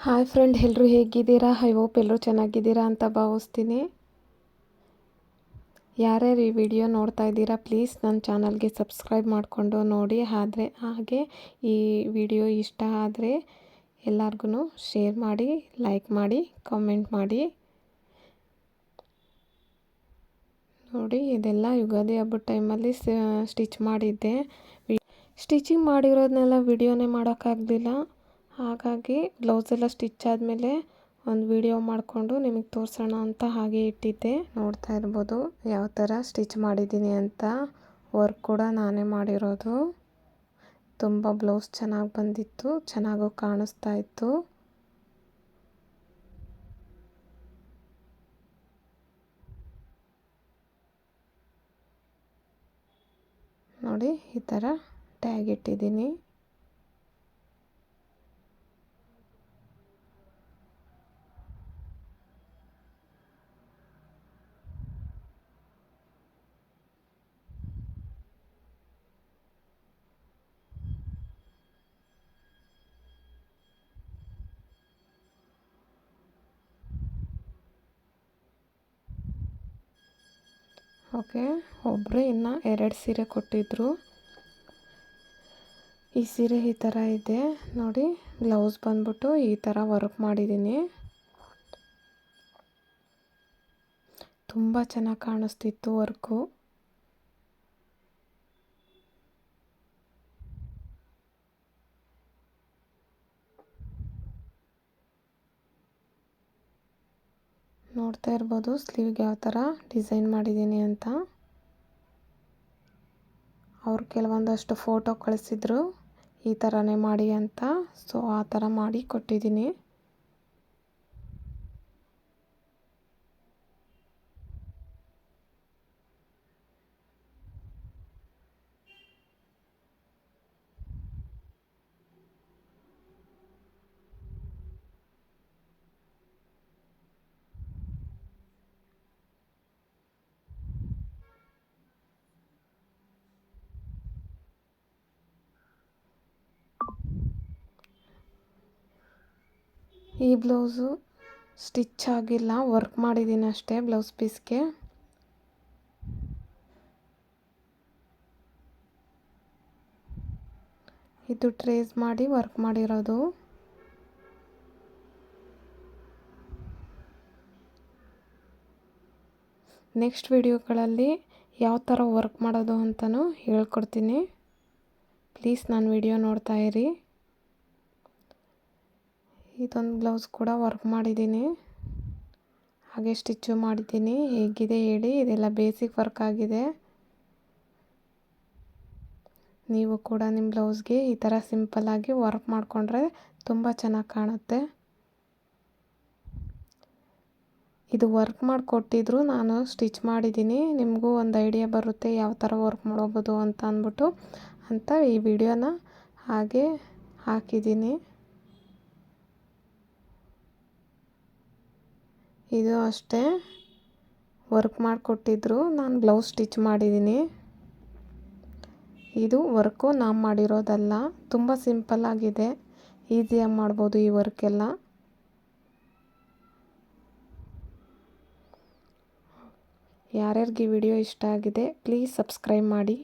Hi friend ಎಲ್ಲರೂ ಹೇಗಿದ್ದೀರಾ? I hope ಎಲ್ಲರೂ ಚೆನ್ನಾಗಿದ್ದೀರಾ ಅಂತ ಭಾವಿಸ್ತೀನಿ. ಯಾರ್ಯಾರು ಈ ವಿಡಿಯೋ ನೋಡ್ತಾ ಇದ್ದೀರಾ ಪ್ಲೀಸ್ ನನ್ನ ಚಾನಲ್ಗೆ ಸಬ್ಸ್ಕ್ರೈಬ್ ಮಾಡಿಕೊಂಡು ನೋಡಿ. ಆದರೆ, ಹಾಗೆ ಈ ವಿಡಿಯೋ ಇಷ್ಟ ಆದರೆ ಎಲ್ಲರಿಗೂ ಶೇರ್ ಮಾಡಿ ಲೈಕ್ ಮಾಡಿ ಕಾಮೆಂಟ್ ಮಾಡಿ. ನೋಡಿ, ಇದೆಲ್ಲ ಯುಗಾದಿ ಹಬ್ಬದ ಟೈಮಲ್ಲಿ ಸ್ಟಿಚ್ ಮಾಡಿದ್ದೆ. ಸ್ಟಿಚಿಂಗ್ ಮಾಡಿರೋದನ್ನೆಲ್ಲ ವಿಡಿಯೋನೇ ಮಾಡೋಕ್ಕಾಗಲಿಲ್ಲ ಹಾಗಾಗಿ ಬ್ಲೌಸ್ ಎಲ್ಲ ಸ್ಟಿಚ್ ಆದಮೇಲೆ ಒಂದು ವಿಡಿಯೋ ಮಾಡಿಕೊಂಡು ನಿಮಗೆ ತೋರಿಸೋಣ ಅಂತ ಹಾಗೆ ಇಟ್ಟಿದ್ದೆ. ನೋಡ್ತಾ ಇರ್ಬೋದು ಯಾವ ಥರ ಸ್ಟಿಚ್ ಮಾಡಿದ್ದೀನಿ ಅಂತ. ವರ್ಕ್ ಕೂಡ ನಾನೇ ಮಾಡಿರೋದು. ತುಂಬ ಬ್ಲೌಸ್ ಚೆನ್ನಾಗಿ ಬಂದಿತ್ತು, ಚೆನ್ನಾಗೂ ಕಾಣಿಸ್ತಾ ಇತ್ತು. ನೋಡಿ, ಈ ಥರ ಟ್ಯಾಗ್ ಇಟ್ಟಿದ್ದೀನಿ. ಓಕೆ ಒಬ್ಬರು ಇನ್ನು ಎರಡು ಸೀರೆ ಕೊಟ್ಟಿದ್ದರು ಈ ಸೀರೆ ಈ ಥರ ಇದೆ. ನೋಡಿ, ಬ್ಲೌಸ್ ಬಂದ್ಬಿಟ್ಟು ಈ ಥರ ವರ್ಕ್ ಮಾಡಿದ್ದೀನಿ. ತುಂಬ ಚೆನ್ನಾಗಿ ಕಾಣಿಸ್ತಿತ್ತು ವರ್ಕು. ನೋಡ್ತಾ ಇರ್ಬೋದು ಸ್ಲೀವ್ಗೆ ಯಾವ ಥರ ಡಿಸೈನ್ ಮಾಡಿದ್ದೀನಿ ಅಂತ. ಅವ್ರು ಕೆಲವೊಂದಷ್ಟು ಫೋಟೋ ಕಳಿಸಿದ್ರು ಈ ಥರನೇ ಮಾಡಿ ಅಂತ. ಸೊ ಆ ಥರ ಮಾಡಿ ಕೊಟ್ಟಿದ್ದೀನಿ. ಈ ಬ್ಲೌಸು ಸ್ಟಿಚ್ ಆಗಿಲ್ಲ. ವರ್ಕ್ ಮಾಡಿದ್ದೀನಿ ಅಷ್ಟೇ ಬ್ಲೌಸ್ ಪೀಸ್ಗೆ. ಇದು ಟ್ರೇಸ್ ಮಾಡಿ ವರ್ಕ್ ಮಾಡಿರೋದು. ನೆಕ್ಸ್ಟ್ ವಿಡಿಯೋಗಳಲ್ಲಿ ಯಾವ ಥರ ವರ್ಕ್ ಮಾಡೋದು ಅಂತಲೂ ಹೇಳ್ಕೊಡ್ತೀನಿ. ಪ್ಲೀಸ್ ನಾನು ವಿಡಿಯೋ ನೋಡ್ತಾಯಿರಿ ಇದೊಂದು ಬ್ಲೌಸ್ ಕೂಡ ವರ್ಕ್ ಮಾಡಿದ್ದೀನಿ. ಹಾಗೆ ಸ್ಟಿಚ್ಚು ಮಾಡಿದ್ದೀನಿ. ಹೇಗಿದೆ ಹೇಳಿ, ಇದೆಲ್ಲ ಬೇಸಿಕ್ ವರ್ಕ್ ಆಗಿದೆ. ನೀವು ಕೂಡ ನಿಮ್ಮ ಬ್ಲೌಸ್ಗೆ ಈ ಥರ ಸಿಂಪಲ್ಲಾಗಿ ವರ್ಕ್ ಮಾಡಿಕೊಂಡ್ರೆ ತುಂಬ ಚೆನ್ನಾಗಿ ಕಾಣುತ್ತೆ. ಇದು ವರ್ಕ್ ಮಾಡಿಕೊಟ್ಟಿದ್ರು ನಾನು ಸ್ಟಿಚ್ ಮಾಡಿದ್ದೀನಿ. ನಿಮಗೂ ಒಂದು ಐಡಿಯಾ ಬರುತ್ತೆ ಯಾವ ಥರ ವರ್ಕ್ ಮಾಡೋಬೋದು ಅಂತ ಅಂದ್ಬಿಟ್ಟು ಅಂತ ಈ ವಿಡಿಯೋನ ಹಾಗೆ ಹಾಕಿದ್ದೀನಿ. ಇದು ಅಷ್ಟೇ. ವರ್ಕ್ ಮಾಡಿಕೊಟ್ಟಿದ್ರು. ನಾನು ಬ್ಲೌಸ್ ಸ್ಟಿಚ್ ಮಾಡಿದ್ದೀನಿ ಇದು ವರ್ಕು ನಾನು ಮಾಡಿರೋದಲ್ಲ. ತುಂಬ ಸಿಂಪಲ್ಲಾಗಿದೆ ಈಸಿಯಾಗಿ ಮಾಡ್ಬೋದು ಈ ವರ್ಕೆಲ್ಲ. ಯಾರ್ಯಾರಿಗೆ ಈ ವಿಡಿಯೋ ಇಷ್ಟ ಆಗಿದೆ, ಪ್ಲೀಸ್ ಸಬ್ಸ್ಕ್ರೈಬ್ ಮಾಡಿ.